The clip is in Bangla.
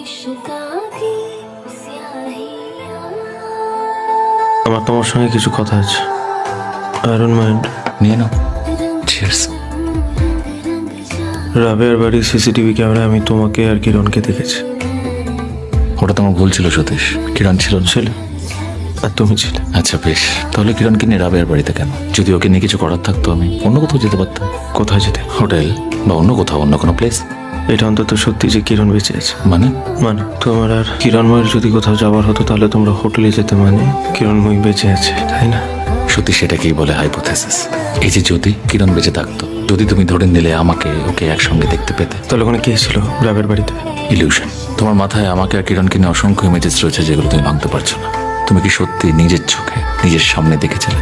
इश्का की स्याहियाँ আমার তোমার সঙ্গে কিছু কথা আছে আই ডোন্ট মাইন্ড নিয়ে নাও চিয়ার্স রাবেয়ার বাড়ির সিসিটিভি ক্যামেরায় আমি তোমাকে আর কিরণকে দেখেছি ওটা তোমার ভুল ছিল সতীশ কিরণ ছিল না। ছিল আর তুমি ছিলে আচ্ছা বেশ তাহলে কিরণকে নিয়ে রাবেয়ার বাড়িতে কেন যদি ওকে নিয়ে কিছু করার থাকতো আমি অন্য কোথাও যেতে পারতাম কোথায় যেতে হোটেল বা অন্য কোথাও অন্য কোনো প্লেস এটা অন্তত সত্যি যে কিরণ বেঁচে আছে। মানে? মানে তোমার আর কিরণময়ের যদি কোথাও যাওয়ার হতো তাহলে তোমরা হোটেলে যেতে মানে কিরণময় বেঁচে আছে তাই না? সত্যি সেটাকেই বলে হাইপোথেসিস এই যে যদি কিরণ বেঁচে থাকতো যদি তুমি ধরে নিলে আমাকে ওকে একসঙ্গে দেখতে পেতে? তাহলে ওখানে কে ছিল রাবের বাড়িতে? ইলিউশন তোমার মাথায় আমাকে আর কিরণকে নিয়ে অসংখ্য ইমেজেস রয়েছে যেগুলো তুমি ভাঙতে পারছ না। তুমি কি সত্যি নিজের চোখে নিজের সামনে দেখেছিলে?